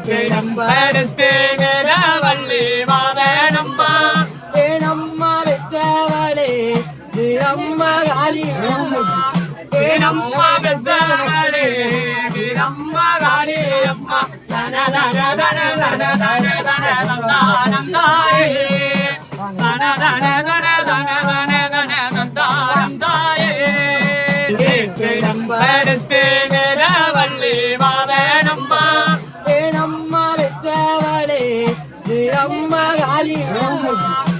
மெல்லிட்டு நம்படுத்து வேதவள்ளி மாதனம்மா ஏனம்மா வெற்றவளே அம்மா காளி அம்மா ஏனம்மா பெற்றவளே வீரம்மா காளி அம்மா தன தன தன தன தன தன தன தன அம்மா காளி. அம்மா